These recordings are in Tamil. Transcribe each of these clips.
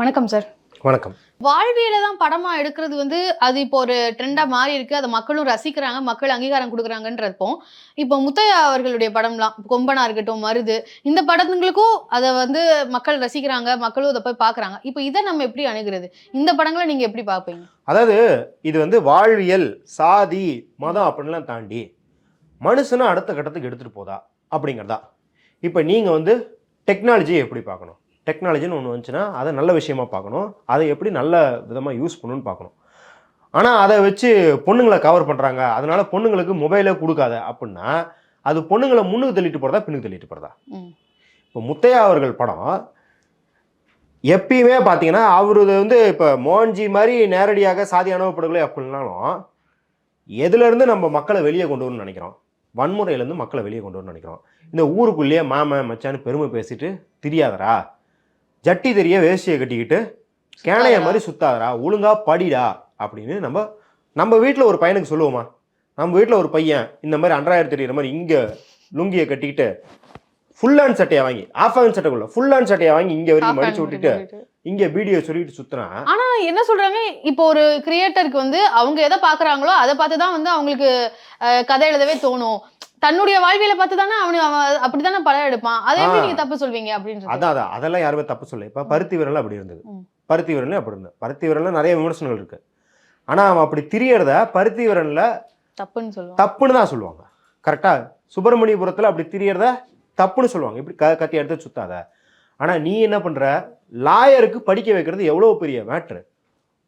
வணக்கம் சார் வணக்கம். வாழ்வியல தான் படமா எடுக்கிறது வந்து அது இப்போ ஒரு ட்ரெண்டா மாறி இருக்கு. அதை மக்களும் ரசிக்கிறாங்க மக்கள் அங்கீகாரம் கொடுக்குறாங்கன்றப்போ இப்போ முத்தையா அவர்களுடைய படம்லாம் கொம்பனா இருக்கட்டும் மருது இந்த படங்களுக்கும் அதை வந்து மக்கள் ரசிக்கிறாங்க மக்களும் அதை போய் பார்க்கறாங்க. இப்போ இதை நம்ம எப்படி அணுகிறது? இந்த படங்களை நீங்க எப்படி பார்ப்பீங்க? அதாவது இது வந்து வாழ்வியல் சாதி மதம் அப்படின்லாம் தாண்டி மனுஷனை அடுத்த கட்டத்துக்கு எடுத்துகிட்டு போதா அப்படிங்கிறதா. இப்போ நீங்கள் வந்து டெக்னாலஜியை எப்படி பார்க்கணும்? டெக்னாலஜின்னு ஒன்று வந்துச்சுன்னா அதை நல்ல விஷயமா பார்க்கணும். அதை எப்படி நல்ல விதமாக யூஸ் பண்ணணும்னு பார்க்கணும். ஆனால் அதை வச்சு பொண்ணுங்களை கவர் பண்ணுறாங்க அதனால பொண்ணுங்களுக்கு மொபைலே கொடுக்காத அப்படின்னா அது பொண்ணுங்களை முன்னுக்கு தள்ளிட்டு போகிறதா பின்னுக்கு தள்ளிட்டு போகிறதா. இப்போ முத்தையா அவர்கள் படம் எப்பயுமே பார்த்தீங்கன்னா அவரு வந்து இப்போ மோகன்ஜி மாதிரி நேரடியாக சாதி அனுபவப்படுகளை அப்படின்னாலும் எதுலேருந்து நம்ம மக்களை வெளியே கொண்டு வரணும்னு நினைக்கிறோம்? வன்முறையிலேருந்து மக்களை வெளியே கொண்டு வரணும்னு நினைக்கிறோம். இந்த ஊருக்குள்ளேயே மாமன் மச்சான்னு பெருமை பேசிட்டு தெரியாதரா? ஜட்டி தெரிய வேஷ்டியை கட்டிக்கிட்டு கேனைய மாதிரி சுத்தாதரா ஒழுங்கா படிடா அப்படின்னு நம்ம நம்ம வீட்டில் ஒரு பையனுக்கு சொல்லுவோமா? நம்ம வீட்டில் ஒரு பையன் இந்த மாதிரி அன்றாயிரம் தெரியுற மாதிரி இங்கே லுங்கியை கட்டிக்கிட்டு ஃபுல் ஹேண்ட் சட்டையை வாங்கி ஆஃப் ஹேண்ட் சட்டைக்குள்ள ஃபுல் ஹேண்ட் சட்டையை வாங்கி இங்கே வரைக்கும் மடிச்சு விட்டுட்டு இங்கே வீடியோ சொல்லிட்டு சுத்துறான் ஆனா என்ன சொல்றாங்க? இப்போ ஒரு கிரியேட்டருக்கு வந்து அவங்க எதை பாக்குறாங்களோ அதை பார்த்து தான் வந்து அவங்களுக்கு கதை எழுதவே தோணும். தன்னுடைய வாழ்வியலை பார்த்து தானே அவனு அவன் அப்படித்தானே படம் எடுப்பான். அதை எப்படி. நீங்க தப்பு சொல்வீங்க அப்படின்றது. அதான் அதான். அதெல்லாம் யாருமே தப்பு சொல்ல இப்போ பருத்தி வீரன்ல அப்படி இருந்தது. பருத்தி வீரன்ல அப்படி இருந்தது. பருத்தி வீரன்ல நிறைய விமர்சனங்கள் இருக்கு. ஆனால் அவன் அப்படி திரியறத பருத்தி வீரன்ல தப்புன்னு சொல்லுவாங்க. தப்புன்னு தான் சொல்லுவாங்க. கரெக்டா? சுப்பிரமணியபுரத்தில் அப்படி திரியறத தப்புன்னு சொல்லுவாங்க. இப்படி க கத்தி எடுத்து சுத்தாத. ஆனால் நீ என்ன பண்ற? லாயருக்கு படிக்க வைக்கிறது எவ்வளோ பெரிய மேட்ரு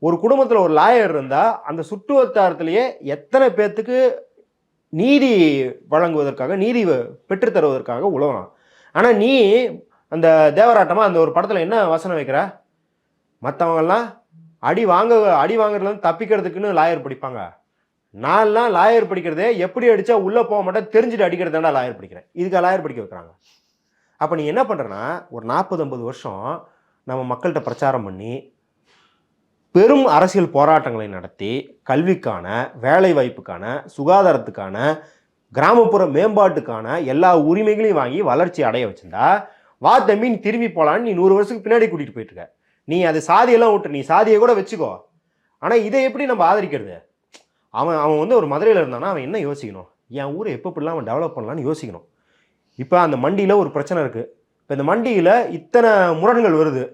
ஒரு குடும்பத்தில் ஒரு லாயர் இருந்தால் அந்த சுற்று வட்டாரத்திலேயே எத்தனை பேர்த்துக்கு நீதி வழங்குவதற்காக நீதி வ- பெற்றுத் தருவதற்காக உழவலாம் ஆனால் நீ அந்த தேவராட்டமாக அந்த ஒரு படத்தில் என்ன வசனம் வைக்கிற? மற்றவங்கெல்லாம் அடி வாங்க அடி வாங்குறதுலேருந்து தப்பிக்கிறதுக்குன்னு லாயர் படிப்பாங்க. நான்லாம் லாயர் படிக்கிறதே எப்படி அடிச்சா உள்ளே போக மாட்டேன் தெரிஞ்சுட்டு அடிக்கிறதாண்டா லாயர் படிக்கிறேன். இதுக்காக லாயர் படிக்க வைக்கிறாங்க. அப்போ நீ என்ன பண்ணுறேன்னா ஒரு நாற்பது ஐம்பது வருஷம் நம்ம மக்கள்கிட்ட பிரச்சாரம் பண்ணி பெரும் அரசியல் போராட்டங்களை நடத்தி கல்விக்கான வேலை வாய்ப்புக்கான சுகாதாரத்துக்கான கிராமப்புற மேம்பாட்டுக்கான எல்லா உரிமைகளையும் வாங்கி வளர்ச்சி அடைய வச்சிருந்தா வா தம்பி நீ திரும்பி போகலான்னு நீ நூறு வருஷத்துக்கு பின்னாடி கூட்டிகிட்டு போயிட்டுருக்க நீ அது சாதியெல்லாம் விட்டு நீ சாதியை கூட வச்சுக்கோ. ஆனால் இதை எப்படி நம்ம ஆதரிக்கிறது? அவன் அவன் வந்து ஒரு மதுரையில் இருந்தானா அவன் என்ன யோசிக்கணும்? என் ஊரை எப்போ இப்படிலாம் அவன் டெவலப் பண்ணலான்னு யோசிக்கணும். இப்போ அந்த மண்டியில் ஒரு பிரச்சனை இருக்குது இப்போ இந்த மண்டியில் இத்தனை முரண்கள் வருது.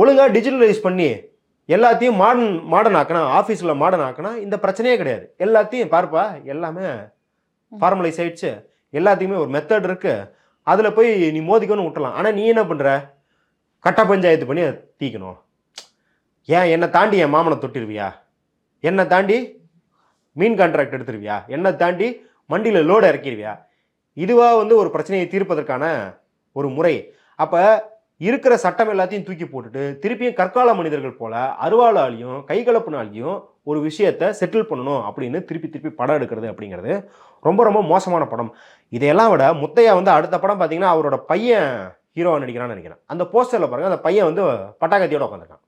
ஒழுங்காக டிஜிட்டலைஸ் பண்ணி எல்லாத்தையும் மாடர்ன் மாடர்ன் ஆக்கினா ஆஃபீஸில் மாடர்ன் ஆக்கினா இந்த பிரச்சனையே கிடையாது. எல்லாத்தையும் பார்ப்பா எல்லாமே ஃபார்மலைஸ் ஆயிடுச்சு. எல்லாத்தையுமே ஒரு மெத்தட் இருக்கு. அதில் போய் நீ மோதிக்கணும்னு விட்டலாம் ஆனால் நீ என்ன பண்ணுற கட்ட பஞ்சாயத்து பண்ணி அதை தீக்கணும். ஏன் என்னை தாண்டி என் மாமனை தொட்டிருவியா? என்னை தாண்டி மீன் கான்ட்ராக்ட் எடுத்துருவியா? என்னை தாண்டி மண்டியில் லோடு இறக்கிடுவியா இதுவாக வந்து ஒரு பிரச்சனையை தீர்ப்பதற்கான ஒரு முறை. அப்போ இருக்கிற சட்டம் எல்லாத்தையும் தூக்கி போட்டுட்டு திருப்பியும் கற்கால மனிதர்கள் போல அருவாளாலையும் கைகலப்புனாலையும் ஒரு விஷயத்தை செட்டில் பண்ணணும் அப்படின்னு திருப்பி திருப்பி படம் எடுக்கிறது அப்படிங்கிறது ரொம்ப ரொம்ப மோசமான படம். இதையெல்லாம் விட முத்தையா வந்து அடுத்த படம் பார்த்தீங்கன்னா அவரோட பையன் ஹீரோவா நடிக்கிறான்னு நினைக்கிறேன். அந்த போஸ்டரில் பாருங்க அந்த பையன் வந்து பட்டாக்கத்தியோட உட்காந்துருக்கான்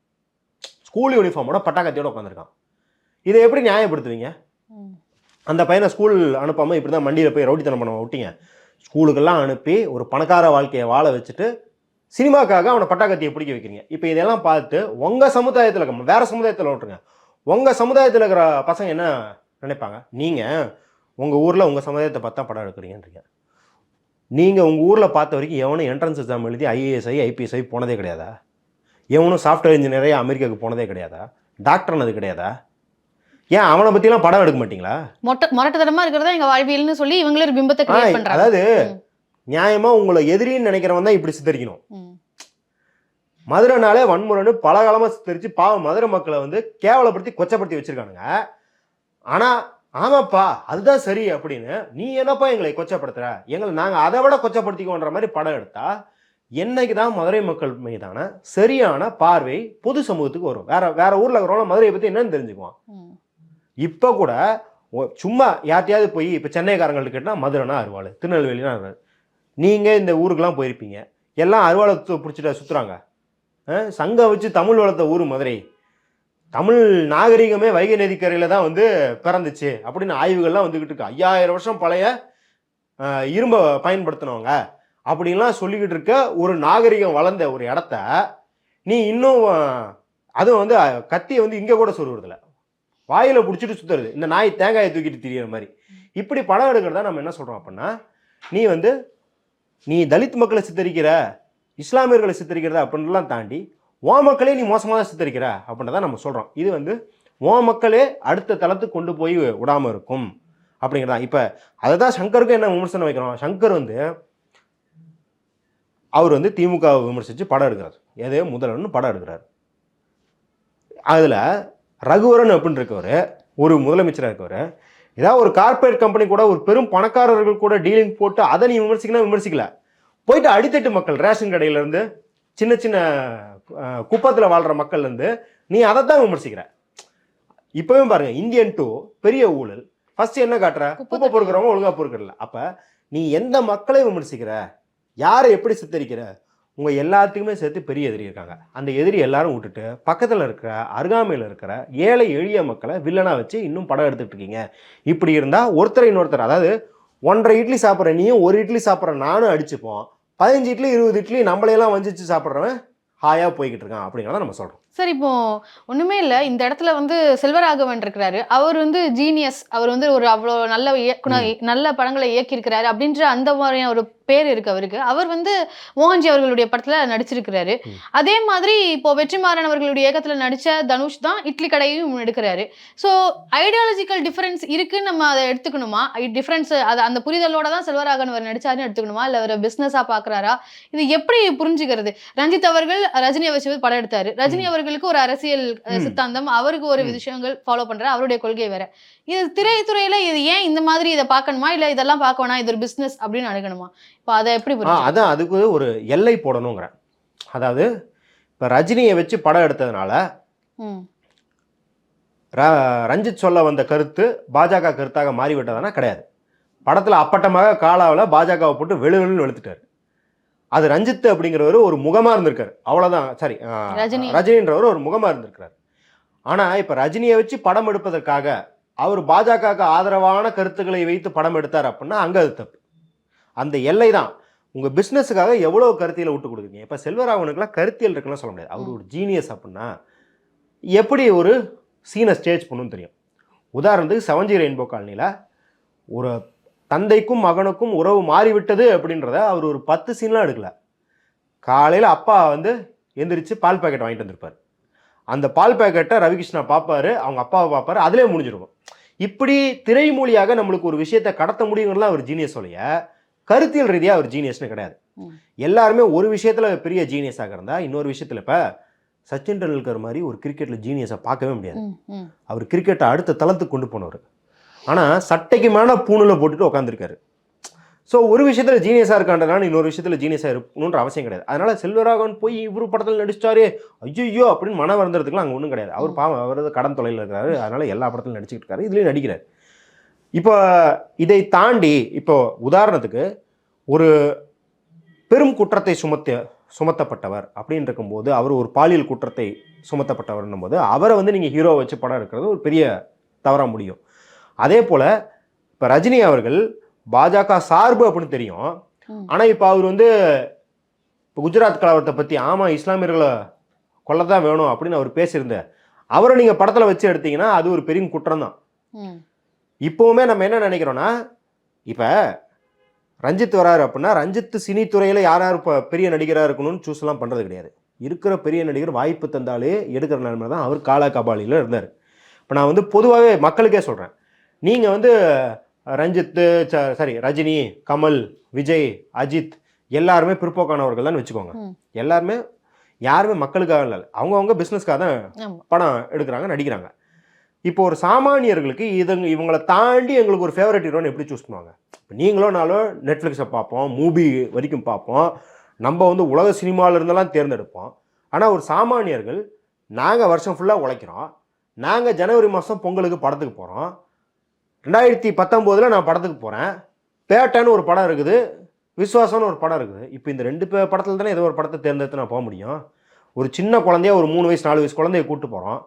ஸ்கூல் யூனிஃபார்மோட பட்டாக்கத்தியோட உட்காந்துருக்கான் இதை எப்படி நியாயப்படுத்துவீங்க. அந்த பையனை ஸ்கூல் அனுப்பாமல் இப்படி தான் மண்டியில் போய் ரவுடித்தனம் பண்ண விட்டீங்க. ஸ்கூலுக்கெல்லாம் அனுப்பி ஒரு பணக்கார வாழ்க்கையை வாழ வச்சுட்டு சினிமாக்காக அவனை பட்டாக்கத்தியை பிடிக்க வைக்கிறீங்க. இப்போ இதெல்லாம் பார்த்து உங்கள் சமுதாயத்தில் இருக்க வேற சமுதாயத்தில் விட்டுருங்க. உங்கள் சமுதாயத்தில் இருக்கிற பசங்க என்ன நினைப்பாங்க? நீங்கள் உங்கள் ஊரில் உங்கள் சமுதாயத்தை பார்த்தா படம் எடுக்கிறீங்கன்றீங்க. நீங்கள் உங்கள் ஊரில் பார்த்த வரைக்கும் எவனும் என்ட்ரன்ஸ் எக்ஸாம் எழுதி ஐஏஎஸ் ஐ ஐபிஎஸ் ஐ போனதே கிடையாதா? எவனும் சாஃப்ட்வேர் இன்ஜினியரே அமெரிக்காவுக்கு போனதே கிடையாதா? டாக்டர்னது கிடையாதா? ஏன் அவனை பற்றிலாம் படம் எடுக்க மாட்டீங்களா? மொட்டை முரட்டுத்தனமா இருக்கிறதா எங்க வாழ்வியல்னு சொல்லி இவங்களே ஒரு பிம்பத்தை அதாவது நியாயமா உங்களை எதிரின்னு நினைக்கிறவன் தான் இப்படி சித்தரிக்கணும். மதுரைனாலே வன்முறைன்னு பல காலமா சித்தரிச்சு பாவம் மதுரை மக்களை வந்து கேவலப்படுத்தி கொச்சப்படுத்தி வச்சிருக்கானுங்க. ஆனா ஆமாப்பா அதுதான் சரி அப்படின்னு நீ என்னப்பா எங்களை கொச்சப்படுத்துற? எங்களை நாங்க அதை விட கொச்சப்படுத்திக்கோன்ற மாதிரி படம் எடுத்தா என்னைக்கு தான் மதுரை மக்கள் மீதான சரியான பார்வை பொது சமூகத்துக்கு வரும். வேற வேற ஊர்ல இருக்கிறவங்க மதுரையை பத்தி என்னன்னு தெரிஞ்சுக்குவான். இப்போ கூட சும்மா யார்ட்டையாவது போய் இப்போ சென்னைக்காரங்கள்ட்ட கேட்டால் மதுரைனா அருவாள் திருநெல்வேலினா அருவாள். நீங்கள் இந்த ஊருக்கெல்லாம் போயிருப்பீங்க. எல்லாம் அறுவாளத்தை து- பிடிச்சிட்டு சுற்றுறாங்க சங்கம் வச்சு தமிழ் வளர்த்த ஊர் மதுரை. தமிழ் நாகரிகமே வைகை நதிக்கரையில் தான் வந்து பிறந்துச்சு அப்படின்னு ஆய்வுகள்லாம் வந்துக்கிட்டு இருக்கு. ஐயாயிரம் வருஷம் பழைய இரும்பை பயன்படுத்தினவங்க அப்படின்லாம் சொல்லிக்கிட்டு இருக்க ஒரு நாகரிகம் வளர்ந்த ஒரு இடத்த நீ இன்னும் அதுவும் வந்து கத்தியை வந்து இங்கே கூட சொல்லுறதில்ல வாயில் பிடிச்சிட்டு சுற்றுறது இந்த நாய் தேங்காயை தூக்கிட்டு திரியிற மாதிரி. இப்படி படம் எடுக்கிறதா நம்ம என்ன சொல்கிறோம் அப்படின்னா நீ வந்து நீ தலித் மக்களை சித்தரிக்கிற இஸ்லாமியர்களை சித்தரிக்கிறத அப்படின்லாம் தாண்டி ஓ மக்களே நீ மோசமாக தான் சித்தரிக்கிற அப்படின்றத நம்ம சொல்கிறோம் இது வந்து ஓ மக்களே அடுத்த தளத்துக்கு கொண்டு போய் விடாமல் இருக்கும் அப்படிங்கிறதா. இப்போ அதை தான் சங்கருக்கும் என்ன விமர்சனம் வைக்கிறோம்? சங்கர் வந்து அவர் வந்து திமுகவை விமர்சித்து படம் எடுக்கிறார். எதே? முதல்வன் படம் எடுக்கிறார். அதில் ரகுவரன் அப்படின்னு இருக்கவர் ஒரு முதலமைச்சராக இருக்கவர் ஏதாவது ஒரு கார்ப்பரேட் கம்பெனி கூட ஒரு பெரும் பணக்காரர்கள் கூட டீலிங் போட்டு அதை நீ விமர்சிக்கணும் விமர்சிக்கல. போயிட்டு அடித்தட்டு மக்கள் ரேஷன் கடையில இருந்து சின்ன சின்ன குப்பத்துல வாழ்ற மக்கள்ல இருந்து நீ அதை தான் விமர்சிக்கிற. இப்பவே பாருங்க இந்தியன் டூ பெரிய ஊழல். ஃபர்ஸ்ட் என்ன காட்டுற? குப்பை பொறுக்கிறவங்க ஒழுங்கா பொறுக்கிறல அப்ப நீ எந்த மக்களை விமர்சிக்கிற? யாரை எப்படி சித்தரிக்கிற? உங்கள் எல்லாத்துக்குமே சேர்த்து பெரிய எதிரி இருக்காங்க. அந்த எதிரி எல்லாரும் விட்டுட்டு பக்கத்தில் இருக்கிற அருகாமையில் இருக்கிற ஏழை எளிய மக்களை வில்லனாக வச்சு இன்னும் படம் எடுத்துகிட்டு இருக்கீங்க. இப்படி இருந்தால் ஒருத்தர் இன்னொருத்தர் அதாவது ஒன்றரை இட்லி சாப்பிட்ற நீயும் ஒரு இட்லி சாப்பிட்ற நானும் அடிச்சுப்போம். பதினஞ்சு இட்லி இருபது இட்லி நம்மளையெல்லாம் வஞ்சிச்சு சாப்பிட்றவன் ஹாயாக போய்கிட்டு இருக்கான் அப்படிங்கிறத நம்ம சொல்கிறோம் சார் இப்போ ஒண்ணுமே இல்ல. இந்த இடத்துல வந்து செல்வராகவன் இருக்கிறாரு. அவர் வந்து ஜீனியஸ் அவர் வந்து ஒரு அவ்வளோ நல்ல இயக்குனர் நல்ல படங்களை இயக்கியிருக்கிறாரு அப்படின்ற அந்த மாதிரியான ஒரு பேர் இருக்கு அவருக்கு. அவர் வந்து மோகன்ஜி அவர்களுடைய படத்துல நடிச்சிருக்கிறாரு. அதே மாதிரி இப்போ வெற்றிமாறன் அவர்களுடைய இயக்கத்துல நடிச்ச தனுஷ் தான் இட்லி கடையும் எடுக்கிறாரு. ஸோ ஐடியாலஜிக்கல் டிஃபரன்ஸ் இருக்குன்னு நம்ம அதை எடுத்துக்கணுமா? டிஃபரன்ஸ் அது அந்த புரிதலோட தான் செல்வராகவன் அவர் நடிச்சாருன்னு எடுத்துக்கணுமா? இல்ல அவர் பிசினஸா பாக்குறாரா? இது எப்படி புரிஞ்சுக்கிறது? ரஞ்சித் அவர்கள் ரஜினியை வச்சு படம் எடுத்தாரு. ரஜினி அவர்களுக்கு ஒரு அரசியல். சித்தாந்தம் அவருக்கு ஒரு. விஷயங்கள் ஃபாலோ பண்றாரு அவருடைய கொள்கை வேற. இது திரைத்துறையில இது ஏன் இந்த மாதிரி இதை பார்க்கணுமா? இல்ல இதெல்லாம் பார்க்க வேணாம் இது ஒரு பிசினஸ் அப்படின்னு அணுகணுமா? இப்போ அதை எப்படி அதான் அதுக்கு ஒரு எல்லை போடணுங்கிறேன். அதாவது இப்போ ரஜினியை வச்சு படம் எடுத்ததுனால ரஞ்சித் சொல்ல வந்த கருத்து பாஜக கருத்தாக மாறிவிட்டதானா? கிடையாது. படத்தில் அப்பட்டமாக காலாவில் பாஜகவை போட்டு வெளு வெளுன்னு வெளுத்துட்டாரு. அது ரஞ்சித் அப்படிங்கிறவர் ஒரு முகமாக இருந்திருக்காரு. அவ்வளோதான் சரி. ரஜினின்றவர் ஒரு முகமாக இருந்திருக்காரு ஆனால் இப்போ ரஜினியை வச்சு படம் எடுப்பதற்காக அவர் பாஜகவுக்கு ஆதரவான கருத்துக்களை வைத்து படம் எடுத்தார் அப்படின்னா அங்கே அது தப்பு. அந்த எல்லை தான். உங்கள் பிஸ்னஸுக்காக எவ்வளோ கருத்தியலை விட்டு கொடுக்குறீங்க? இப்போ செல்வராகவனுக்குலாம் கருத்தியல் இருக்குன்னு சொல்ல முடியாது. அவர் ஒரு ஜீனியஸ் அப்படின்னா எப்படி ஒரு சீனை ஸ்டேஜ் பண்ணணும்னு தெரியும்? உதாரணத்துக்கு செவஞ்சி ரெயின்போ காலனியில் ஒரு தந்தைக்கும் மகனுக்கும் உறவு மாறிவிட்டது அப்படின்றத அவர் ஒரு பத்து சீன்லாம் எடுக்கல. காலையில் அப்பா வந்து எந்திரிச்சு பால் பாக்கெட் வாங்கிட்டு வந்திருப்பார். அந்த பால் பாக்கெட்டை ரவிகிருஷ்ணா பார்ப்பாரு அவங்க அப்பாவை பார்ப்பாரு அதிலே முடிஞ்சிருக்கும். இப்படி திரைமொழியாக நம்மளுக்கு ஒரு விஷயத்தை கடத்த முடியுங்கிறதுலாம் அவர் ஜீனியஸ் சொல்லிய கருத்தியல் ரீதியாக அவர் ஜீனியஸ்னு கிடையாது. எல்லாருமே ஒரு விஷயத்துல பெரிய ஜீனியஸாக இருந்தா இன்னொரு விஷயத்துல இப்ப சச்சின் டெண்டுல்கர் மாதிரி ஒரு கிரிக்கெட்ல ஜீனியஸை பார்க்கவே முடியாது. அவர் கிரிக்கெட்டை அடுத்த தளத்துக்கு கொண்டு போனவர். ஆனால் சட்டைக்கு மேலே பூணில் போட்டுட்டு உட்காந்துருக்காரு ஸோ ஒரு விஷயத்தில் ஜீனியஸாக இருக்கான்றனால இன்னொரு விஷயத்தில் ஜீனியஸாக இருக்கணுன்ற அவசியம் கிடையாது. அதனால செல்வராகவன் போய் இவரு படத்தில் நடிச்சிட்டாரு ஐயோ அப்படின்னு மன வருந்தறதுக்குலாம் அங்கே ஒன்றும் கிடையாது. அவர் பாவம் அவர் கடன் தொலையில் இருக்கிறாரு. அதனால எல்லா படத்திலும் நடிச்சுக்கிட்டு இருக்காரு. இதுலேயும் நடிக்கிறார். இப்போ இதை தாண்டி இப்போ உதாரணத்துக்கு ஒரு பெரும் குற்றத்தை சுமத்த சுமத்தப்பட்டவர் அப்படின்னு இருக்கும்போது அவர் ஒரு பாலியல் குற்றத்தை சுமத்தப்பட்டவர்னும் போது அவரை வந்து நீங்கள் ஹீரோ வச்சு படம் எடுக்கிறது ஒரு பெரிய தவறாக முடியும். அதே போல் இப்போ ரஜினி அவர்கள் பாஜக சார்பு அப்படின்னு தெரியும். ஆனால் இப்போ அவர் வந்து இப்போ குஜராத் கலவரத்தை பற்றி ஆமாம் இஸ்லாமியர்களை கொல்ல தான் வேணும் அப்படின்னு அவர் பேசியிருந்தார். அவரை நீங்கள் படத்தில் வச்சு எடுத்தீங்கன்னா அது ஒரு பெரிய குற்றம் தான். இப்போவுமே நம்ம என்ன நினைக்கிறோன்னா இப்போ ரஞ்சித் வராரு அப்படின்னா ரஞ்சித் சினி துறையில் யார் யார் இப்போ பெரிய நடிகராக இருக்கணும்னு சூஸ்லாம் பண்ணுறது கிடையாது. இருக்கிற பெரிய நடிகர் வாய்ப்பு தந்தாலே எடுக்கிற நிலைமை தான் அவர் காலா கபாலியில் இருந்தார். இப்போ நான் வந்து பொதுவாகவே மக்களுக்கே சொல்கிறேன் நீங்கள் வந்து ரஞ்சித்து ச- சாரி ரஜினி கமல் விஜய் அஜித் எல்லாருமே பிற்போக்கானவர்கள் தான் வச்சுக்கோங்க. எல்லாருமே யாருமே மக்களுக்காக இல்லை அவங்கவுங்க பிஸ்னஸ்க்காக தான் படம் எடுக்கிறாங்க நடிக்கிறாங்க. இப்போ ஒரு சாமானியர்களுக்கு இதுங்க இவங்களை தாண்டி எங்களுக்கு ஒரு ஃபேவரட் ஹீரோன்னு எப்படி சூஸ் பண்ணுவாங்க? இப்போ நீங்களோ நாளும் நெட்ஃப்ளிக்ஸை பார்ப்போம் மூவி வரைக்கும் பார்ப்போம். நம்ம வந்து உலக சினிமாவில் இருந்தெல்லாம் தேர்ந்தெடுப்போம். ஆனால் ஒரு சாமானியர்கள் நாங்கள் வருஷம் ஃபுல்லாக உழைக்கிறோம். நாங்கள் ஜனவரி மாதம் பொங்கலுக்கு படத்துக்கு போகிறோம் ரெண்டாயிரத்தி பத்தொம்போதில் நான் படத்துக்கு போகிறேன் பேட்டைன்னு ஒரு படம் இருக்குது. விஸ்வாசம்னு ஒரு படம் இருக்குது. இப்போ இந்த ரெண்டு படத்தில் தானே ஏதோ ஒரு படத்தை தேர்ந்தெடுத்து நான் போக முடியும். ஒரு சின்ன குழந்தைய ஒரு மூணு வயசு நாலு வயசு குழந்தைய கூப்பிட்டு போகிறோம்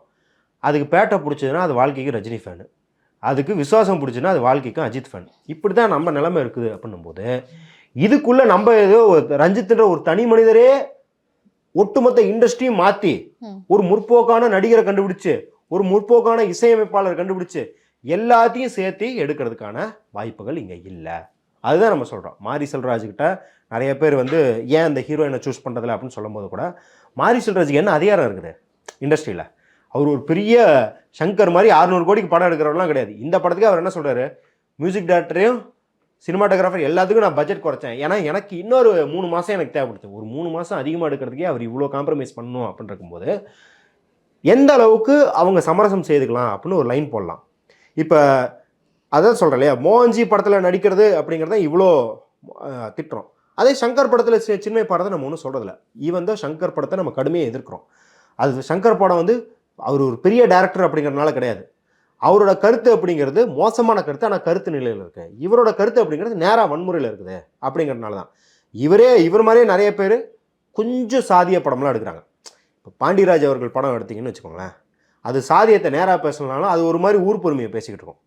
அதுக்கு பேட்டை பிடிச்சதுன்னா அது வாழ்க்கைக்கு ரஜினி ஃபேனு அதுக்கு விசுவாசம் பிடிச்சதுன்னா அது வாழ்க்கைக்கு அஜித் ஃபேன் இப்படி தான் நம்ம நிலைமை இருக்குது அப்படின்னும் போது இதுக்குள்ளே நம்ம ஏதோ ஒரு ரஞ்சித்ன்ற ஒரு தனி மனிதரே ஒட்டுமொத்த இண்டஸ்ட்ரியும் மாத்தி ம். ஒரு முற்போக்கான நடிகரை கண்டுபிடிச்சு ஒரு முற்போக்கான இசையமைப்பாளர் கண்டுபிடிச்சு எல்லாத்தையும் சேர்த்து எடுக்கிறதுக்கான வாய்ப்புகள் இங்கே இல்லை. அதுதான் நம்ம சொல்கிறோம் மாரி செல்வராஜ்கிட்ட நிறைய பேர் வந்து ஏன் இந்த ஹீரோயினை சூஸ் பண்ணுறதில்ல அப்படின்னு சொல்லும்போது கூட மாரி செல்வராஜுக்கு என்ன அதிகாரம் இருக்குது? இண்டஸ்ட்ரியில் அவர் ஒரு பெரிய சங்கர் மாதிரி 600 கோடிக்கு படம் எடுக்கிறவரெலாம் கிடையாது. இந்த படத்துக்கு அவர் என்ன சொல்கிறார் மியூசிக் டேரக்டரையும் சினிமாட்டோகிராஃபர் எல்லாத்துக்கும் நான் பட்ஜெட் குறைச்சேன். ஏன்னா எனக்கு இன்னொரு மூணு மாதம் எனக்கு தேவைப்படுது. ஒரு மூணு மாதம் அதிகமாக எடுக்கிறதுக்கே அவர் இவ்வளோ காம்ப்ரமைஸ் பண்ணணும் அப்படின்னு இருக்கும்போது எந்த அளவுக்கு அவங்க சமரசம் செய்துக்கலாம் அப்படின்னு ஒரு லைன் போடலாம். இப்போ அதான் சொல்கிறேன் இல்லையா? மோகன்ஜி படத்தில் நடிக்கிறது அப்படிங்கிறத இவ்வளோ திட்டுறோம். அதே சங்கர் படத்தில் சின்மை படத்தை நம்ம ஒன்றும் சொல்கிறதில்ல ஈவன் தான் சங்கர் படத்தை நம்ம கடுமையாக எதிர்க்கிறோம். அது சங்கர் படம் வந்து அவர் ஒரு பெரிய டேரக்டர் அப்படிங்கிறதுனால கிடையாது. அவரோட கருத்து அப்படிங்கிறது மோசமான கருத்து ஆனால் கருத்து நிலையில் இருக்குது இவரோட கருத்து அப்படிங்கிறது நேராக வன்முறையில் இருக்குது அப்படிங்கிறதுனால தான். இவரே இவர் மாதிரியே நிறைய பேர் கொஞ்சம் சாதிய படம்லாம் எடுக்கிறாங்க. இப்போ பாண்டியராஜ் அவர்கள் படம் எடுத்தீங்கன்னு வச்சுக்கோங்களேன். அது சாதியத்தை நேராக பேசலனாலும் அது ஒரு மாதிரி ஊர் பெருமையை பேசிக்கிட்டு இருக்கும்.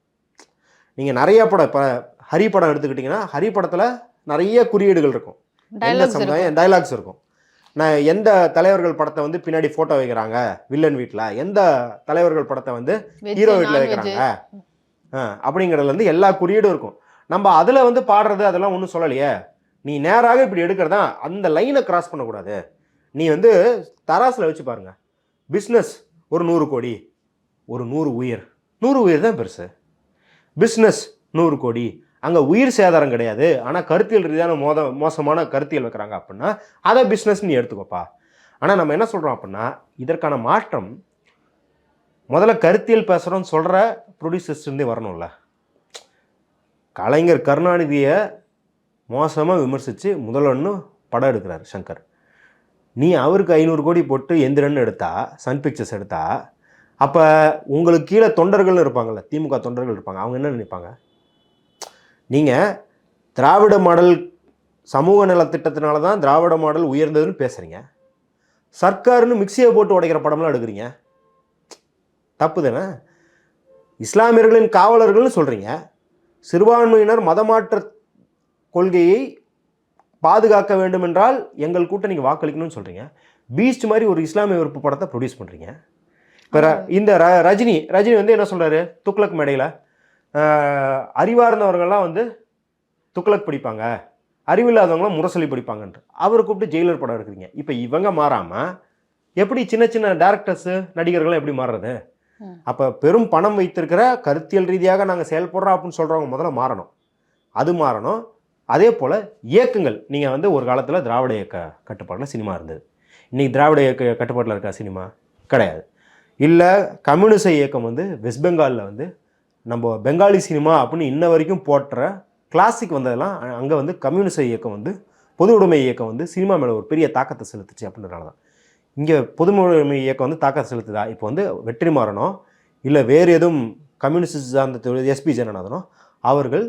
நீங்கள் நிறைய படம் இப்போ ஹரி படம் எடுத்துக்கிட்டிங்கன்னா ஹரி படத்தில் நிறைய குறியீடுகள் இருக்கும். டைலாக்ஸ் சமுதாயம் டைலாக்ஸ் இருக்கும். நான் எந்த தலைவர்கள் படத்தை வந்து பின்னாடி ஃபோட்டோ வைக்கிறாங்க வில்லன் வீட்டில் எந்த தலைவர்கள் படத்தை வந்து ஹீரோ வீட்டில் வைக்கிறாங்க? ஆ, அப்படிங்கிறதுல இருந்து எல்லா குறியீடும் இருக்கும். நம்ம அதில் வந்து பாடுறது அதெல்லாம் ஒன்றும் சொல்லலையே. நீ நேராக இப்படி எடுக்கிறதா? அந்த லைனை கிராஸ் பண்ணக்கூடாது. நீ வந்து தராசில் வச்சு பாருங்க. பிஸ்னஸ் ஒரு நூறு கோடி ஒரு நூறு உயிர். நூறு உயிர் தான் பெருசு. பிஸ்னஸ் நூறு கோடி. அங்கே உயிர் சேதாரம் கிடையாது. ஆனால் கருத்தியல் ரீதியான மோத மோசமான கருத்தியல் வைக்கிறாங்க அப்படின்னா அதை பிஸ்னஸ் நீ எடுத்துக்கோப்பா. ஆனால் நம்ம என்ன சொல்கிறோம் அப்படின்னா இதற்கான மாற்றம் முதல்ல கருத்தியல் பேசுகிறோன்னு சொல்கிற ப்ரொடியூசர்ஸ்லேருந்தே வரணும்ல. கலைஞர் கருணாநிதியை மோசமாக விமர்சித்து முதல்வன்னு படம் எடுக்கிறார் சங்கர். நீ அவருக்கு ஐநூறு கோடி போட்டு எந்திரன் எடுத்தா சன் பிக்சர்ஸ் எடுத்தா அப்போ உங்களுக்கு கீழே தொண்டர்கள்னு இருப்பாங்கல்ல திமுக தொண்டர்கள் இருப்பாங்க. அவங்க என்ன நினைப்பாங்க? நீங்கள் திராவிட மாடல் சமூக நலத்திட்டத்தினால தான் திராவிட மாடல் உயர்ந்ததுன்னு பேசுகிறீங்க சர்க்காருன்னு மிக்சியை போட்டு உடைக்கிற படம்லாம் எடுக்கிறீங்க. தப்பு தானே? இஸ்லாமியர்களின் காவலர்கள்னு சொல்கிறீங்க சிறுபான்மையினர் மதமாற்ற கொள்கையை பாதுகாக்க வேண்டும் என்றால் எங்கள் கூட்டணிக்கு வாக்களிக்கணும்னு சொல்கிறீங்க பீஸ்ட் மாதிரி ஒரு இஸ்லாமிய வெறுப்பு படத்தை ப்ரொடியூஸ் பண்ணுறீங்க இப்போ ர- இந்த ர ரஜினி ரஜினி வந்து என்ன சொல்கிறாரு துக்ளக் மேடையில் அறிவார்ந்தவர்கள்லாம் வந்து துக்ளக் படிப்பாங்க. அறிவில்லாதவங்களாம் முரசொலி படிப்பாங்கன்ற அவரை கூப்பிட்டு ஜெயிலர் படம் எடுக்கிறீங்க. இப்போ இவங்க மாறாமல் எப்படி சின்ன சின்ன டேரக்டர்ஸு நடிகர்கள்லாம் எப்படி மாறுறது. அப்போ பெரும் பணம் வைத்திருக்கிற கருத்தியல் ரீதியாக நாங்கள் செயல்படுறோம் அப்படின்னு சொல்கிறவங்க முதல்ல மாறணும். அது மாறணும். அதே போல் இயக்கங்கள். நீங்கள் வந்து ஒரு காலத்தில் திராவிட இயக்க கட்டுப்பாட்டில் சினிமா இருந்தது. இன்றைக்கி திராவிட இயக்க கட்டுப்பாட்டில் இருக்கா சினிமா கிடையாது. இல்லை கம்யூனிச இயக்கம் வந்து வெஸ்ட் பெங்காலில் வந்து நம்ம பெங்காலி சினிமா அப்படின்னு இன்ன வரைக்கும் போட்டுற கிளாசிக் வந்ததெல்லாம் அங்கே வந்து கம்யூனிச இயக்கம் வந்து பொது உடைமை இயக்கம் வந்து சினிமா மேலே ஒரு பெரிய தாக்கத்தை செலுத்துச்சு அப்படின்றனால தான் இங்கே பொது உடைமை இயக்கம் வந்து தாக்கத்தை செலுத்துதா? இப்போ வந்து வெற்றி மாறணும் இல்லை வேறு எதுவும் கம்யூனிஸ்ட் சார்ந்த எஸ்பி ஜனநாதனோ அவர்கள்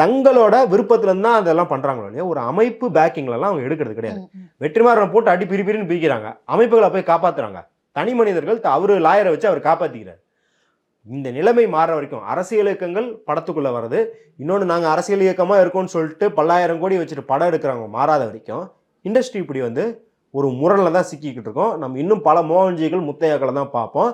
தங்களோட விருப்பத்துலேருந்து தான் அதெல்லாம் பண்ணுறாங்களோ இல்லையா ஒரு அமைப்பு பேக்கிங்லலாம் அவங்க எடுக்கிறது கிடையாது. வெற்றிமாறனை போட்டு அடி பிரி பிரின்னு பிரிக்கிறாங்க. அமைப்புகளை போய் காப்பாத்துறாங்க. தனி மனிதர்கள் அவரு லாயரை வச்சு அவர் காப்பாத்திக்கிறார். இந்த நிலைமை மாறுற வரைக்கும் அரசியல் இயக்கங்கள் படத்துக்குள்ள வருது இன்னொன்று நாங்கள் அரசியல் இயக்கமாக இருக்கோம்னு சொல்லிட்டு பல்லாயிரம் கோடி வச்சுட்டு படம் எடுக்கிறவங்க மாறாத வரைக்கும் இண்டஸ்ட்ரி இப்படி வந்து ஒரு முரணில் தான் சிக்கிக்கிட்டு இருக்கோம். நம்ம இன்னும் பல மோகன்ஜிகள் முத்தையாக்களை தான் பார்ப்போம்.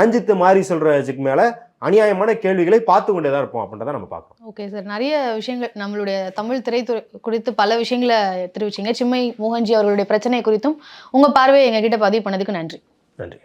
ரஞ்சித் மாரி சொல்கிறதுக்கு மேலே அநியாயமான கேள்விகளை பார்த்து கொண்டே தான் இருப்போம் அப்படின்றத நம்ம பார்க்கறோம். ஓகே சார் நிறைய விஷயங்கள் நம்மளுடைய தமிழ் திரைத்துறை குறித்து பல விஷயங்களை தெரிவிச்சீங்க. சிம்மை மோகன்ஜி அவர்களுடைய பிரச்சனை குறித்தும் உங்க பார்வையை எங்ககிட்ட பதிவு பண்ணதுக்கு நன்றி. நன்றி.